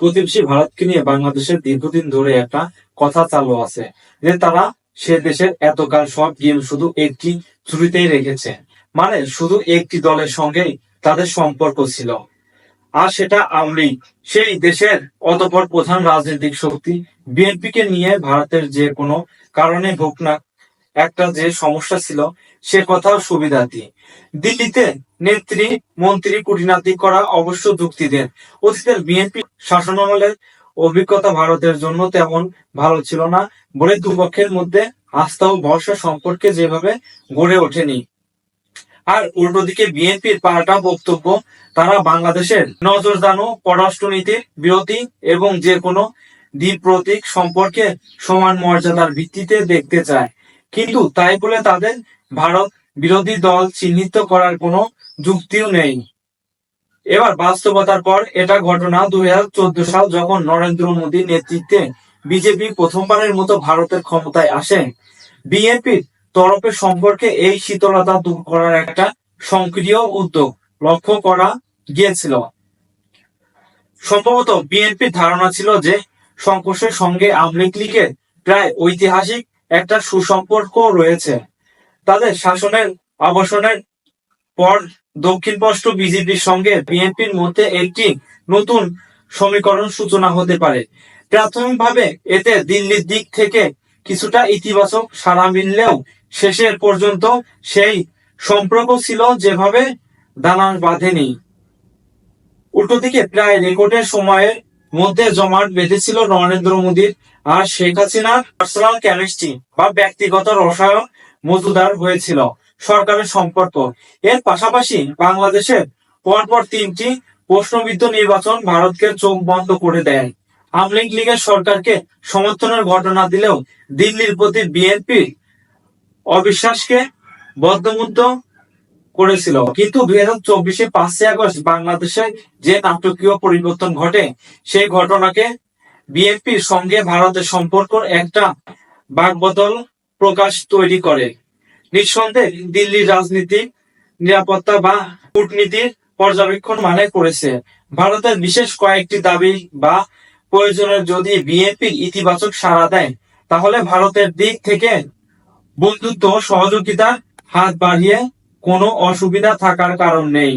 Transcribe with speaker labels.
Speaker 1: প্রতিবেশী ভারতকে নিয়ে বাংলাদেশের দীর্ঘদিন ধরে একটা কথা চালু আছে যে তারা সে দেশের এতকাল সব গেম শুধু একটি ছুরিতেই রেখেছে মানে শুধু একটি দলের সঙ্গেই তাদের সম্পর্ক ছিল আর সেটা আওয়ামী। সেই দেশের অতপর প্রধান রাজনৈতিক শক্তি বিএনপিকে নিয়ে ভারতের যে কোনো কারণে হোক না একটা যে সমস্যা ছিল, সে কথাও সুবিধার্থী দিল্লিতে নেত্রী, মন্ত্রী, কুটিনাতি করা অবশ্য যুক্তি দেন অতীতের বিএনপি শাসনামলের অভিজ্ঞতা ভারতের জন্য তেমন ভালো ছিল না বলে দুপক্ষের মধ্যে আস্থা ও ভরসা সম্পর্কে যেভাবে গড়ে ওঠেনি। আর উল্টো দিকে বিএনপির পাল্টা বক্তব্য, তারা বাংলাদেশের নজরদানো পররাষ্ট্রনীতির বিরোধী এবং যে কোনো দ্বীপ প্রতীক সম্পর্কে সমান মর্যাদার ভিত্তিতে দেখতে চায়। কিন্তু তাই বলে তাদের ভারত বিরোধী দল চিহ্নিত করার কোনো যুক্তিও নেই। এবার বাস্তবতার পর এটা ঘটনা দুই হাজার চোদ্দ সাল যখন নরেন্দ্র মোদীর নেতৃত্বে বিজেপি প্রথমবারের মতো ভারতের ক্ষমতায় আসে, বিএনপির তরফে সম্পর্কে এই শীতলতা দূর করার একটা সক্রিয় উদ্যোগ লক্ষ্য করা গিয়েছিল। সম্ভবত বিএনপির ধারণা ছিল যে সংকোষের সঙ্গে আওয়ামী লীগের প্রায় ঐতিহাসিক একটা সুসম্পর্ক রয়েছে। তাদের শাসনের অবসানের পর দক্ষিণপশ্চ বিজেপির সঙ্গে বিএনপির মধ্যে একটি নতুন সমীকরণ সূচনা হতে পারে। প্রাথমিকভাবে এতে দিল্লির দিক থেকে কিছুটা ইতিবাচক সাড়া মিললেও শেষের পর্যন্ত সেই সম্পর্ক ছিল যেভাবে দানার বাঁধেনি উল্টো দিকে প্রায় রেকর্ডের সময়ের মধ্যে জমাট বেঁধেছিল নরেন্দ্র মোদীর আর শেখ হাসিনার পার্সোনাল কেমিস্ট্রি বা ব্যক্তিগত রসায়ন মজুদার হয়েছিল সরকারের সম্পর্ক। এর পাশাপাশি বাংলাদেশের পরপর তিনটি প্রশ্নবিদ্ধ নির্বাচন ভারতকে চোখ বন্ধ করে দেয়। আওয়ামী লীগের সরকারকে সমর্থনের ঘটনা দিলেও দিল্লির প্রতি বিএনপি অবিশ্বাসকে বদ্ধমুদ্ধ করেছিল। কিন্তু দুই হাজার চব্বিশে পাঁচই আগস্ট বাংলাদেশে যে নাটকীয় পরিবর্তন ঘটে, সেই ঘটনাকে বিএনপির সঙ্গে ভারতের সম্পর্ক একটা বাকবদল প্রকাশ তৈরি করে। নিঃসন্দেহে দিল্লির রাজনীতি, নিরাপত্তা বা কূটনীতির পর্যবেক্ষণ মানে করেছে। ভারতের বিশেষ কয়েকটি দাবি বা প্রয়োজনের যদি বিএনপির ইতিবাচক সাড়া দেয়, তাহলে ভারতের দিক থেকে বন্ধুত্ব ও সহযোগিতার হাত বাড়িয়ে কোনো অসুবিধা থাকার কারণ নেই।